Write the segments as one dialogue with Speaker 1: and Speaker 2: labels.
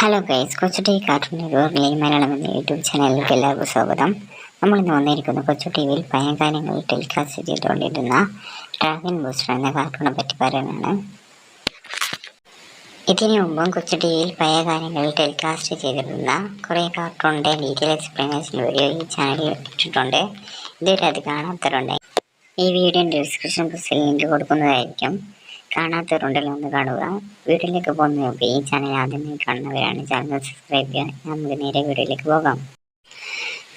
Speaker 1: Hello guys Kochu cartoon നെറ്റ്വർക്കിലെ മലയാളം എന്ന YouTube ചാനലിലേക്ക് എല്ലാവർക്കും സ്വാഗതം. നമ്മൾ ഇന്ന് വന്നിരിക്കുന്നത് കൊച്ചു ടി വിയിൽ പയങ്കാലങ്ങൾ ടെലികാസ്റ്റ് ചെയ്തുകൊണ്ടിരുന്ന ഡ്രാഗൺ ബൂസ്റ്റർ എന്ന കാർട്ടൂണെ പറ്റി പറയാനാണ് ഇതിനു മുമ്പും കൊച്ചു ടി വിയിൽ പഴയകാലങ്ങളിൽ ടെലികാസ്റ്റ് ചെയ്തിരുന്ന കുറേ കാർട്ടൂണിന്റെ ഡീറ്റെയിൽ എക്സ്പ്ലനേഷൻ വീഡിയോ ഈ ചാനലിൽ ഇട്ടിട്ടുണ്ട്. ഇതുവരെ അത് കാണാത്തവരുണ്ട് ഈ വീഡിയോ ഡിസ്ക്രിപ്ഷൻ ബോക്സിൽ ലിങ്ക് കൊടുക്കുന്നതായിരിക്കും. കാണാത്തവരുണ്ടല്ലോ ഒന്ന് കാണുക. വീട്ടിലേക്ക് പോകുന്ന നോക്കി ഈ ചാനൽ ആദ്യമായി കാണുന്നവരാണ്. ചാനൽ സബ്സ്ക്രൈബ് ചെയ്യാൻ നമുക്ക് നേരെ വീഡിയോയിലേക്ക് പോകാം.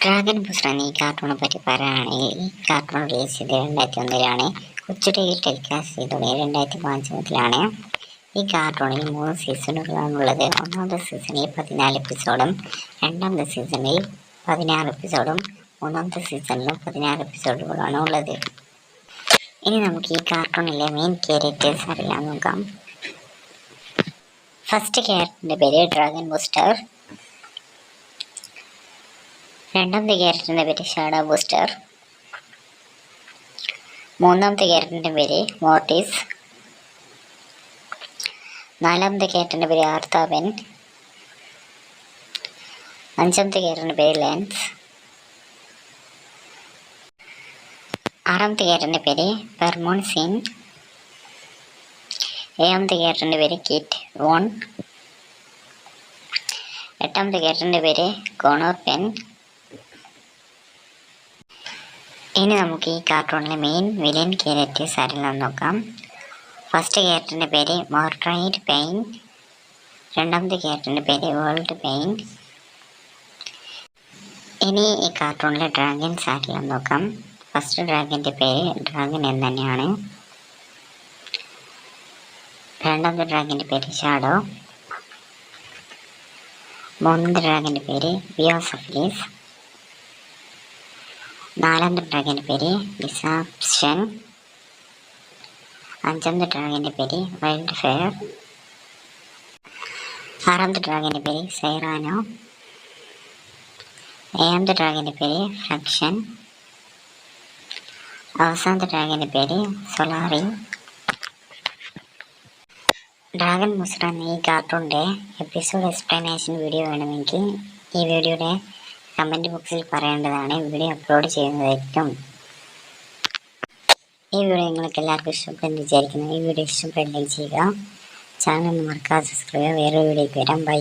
Speaker 1: ഡ്രാഗൺ പുസ്തകം ഈ കാർട്ടൂണെ പറ്റി പറയുകയാണെങ്കിൽ ഈ കാർട്ടൂൺ റിലീസ് ചെയ്ത് രണ്ടായിരത്തി ഒന്നിലാണ് ഉച്ചയ്ക്ക് ടെലികാസ്റ്റ് ചെയ്തത് രണ്ടായിരത്തി മുതലാണ്. ഈ കാർട്ടൂണിൽ മൂന്ന് സീസണുകളാണുള്ളത് ഒന്നാമത്തെ സീസണിൽ പതിനാല് എപ്പിസോഡും രണ്ടാമത്തെ സീസണിൽ പതിനാറ് എപ്പിസോഡും മൂന്നാമത്തെ സീസണിലും പതിനാറ് എപ്പിസോഡുകളാണ് ഉള്ളത്. ഇനി നമുക്ക് ഈ കാർട്ടൂണിലെ മെയിൻ ക്യാരക്ടേഴ്സ് അറിയാൻ നോക്കാം. ഫസ്റ്റ് ക്യാരക്ടറിന്റെ പേര് ഡ്രാഗൺ ബൂസ്റ്റർ രണ്ടാമത്തെ ക്യാരക്ടറിന്റെ പേര് ഷാഡ ബൂസ്റ്റർ മൂന്നാമത്തെ ക്യാരക്ടറിന്റെ പേര് മോർട്ടീസ് നാലാമത്തെ ക്യാരക്ടറിന്റെ പേര് ആർത്താബൻ അഞ്ചാമത്തെ ക്യാരക്ടറിന്റെ പേര് ലെൻസ് ആറാമത്തെ ഗിയറിന്റെ പേര് പെർമോൺ സിൻ ഏഴാമത്തെ ഗിയറിന്റെ പേര് കിറ്റ് വോൺ. എട്ടാമത്തെ ഗിയറിന്റെ പേര് കോണോർ പെൻ. ഇനി നമുക്ക് ഈ കാർട്ടൂണിലെ മെയിൻ വില്ലൻ ക്യാരക്ടേഴ്സ് ആരെല്ലാം നോക്കാം. ഫസ്റ്റ് ക്യാരക്ടറിന്റെ പേര് മോർട്രൈഡ് പെയിൻ രണ്ടാമത്തെ ക്യാരക്ടറിന്റെ പേര് വേൾഡ് പെയിൻ ഇനി ഈ കാർട്ടൂണിലെ ഡ്രാഗൺസ് ആരെല്ലാം നോക്കാം. ഫസ്റ്റ് ഡ്രാഗന്റെ പേര് ഡ്രാഗൻ എന്ന് തന്നെയാണ്. രണ്ടാമത്തെ ഡ്രാഗന്റെ പേര് ഷാഡോ. മൂന്നാമത്തെ ഡ്രാഗന്റെ പേര് വിയോസഫ്ലീസ് നാലാമത്തെ ഡ്രാഗന്റെ പേര് ഡിസാപ്ഷൻ. അഞ്ചാമത്തെ ഡ്രാഗന്റെ പേര് വൈൽഡ് ഫെയർ ആറാമത്തെ ഡ്രാഗന്റെ പേര് സൈറാനോ. ഏഴാമത്തെ ഡ്രാഗന്റെ പേര് ഫ്രക്ഷൻ. അവസാനത്തെ ഡ്രാഗന്റെ പേര് സൊലാറി. ഡ്രാഗൺ മുസ്ര എന്ന ഈ കാർട്ടൂണിന്റെ എപ്പിസോഡ് എക്സ്പ്ലനേഷൻ വീഡിയോ വേണമെങ്കിൽ ഈ വീഡിയോയുടെ കമന്റ് ബോക്സിൽ പറയേണ്ടതാണ് വീഡിയോ അപ്ലോഡ് ചെയ്യുന്നതായിരിക്കും ഈ വീഡിയോ നിങ്ങൾക്ക് എല്ലാവർക്കും ഇഷ്ടപ്പെടുന്നു വിചാരിക്കുന്നു. ഈ വീഡിയോ ഇഷ്ടപ്പെടുകയും ചെയ്യുക. ചാനൽ മറക്കാതെ സബ്സ്ക്രൈബ് ചെയ്യുക. വേറൊരു വീഡിയോയ്ക്ക് വരാം. ബൈ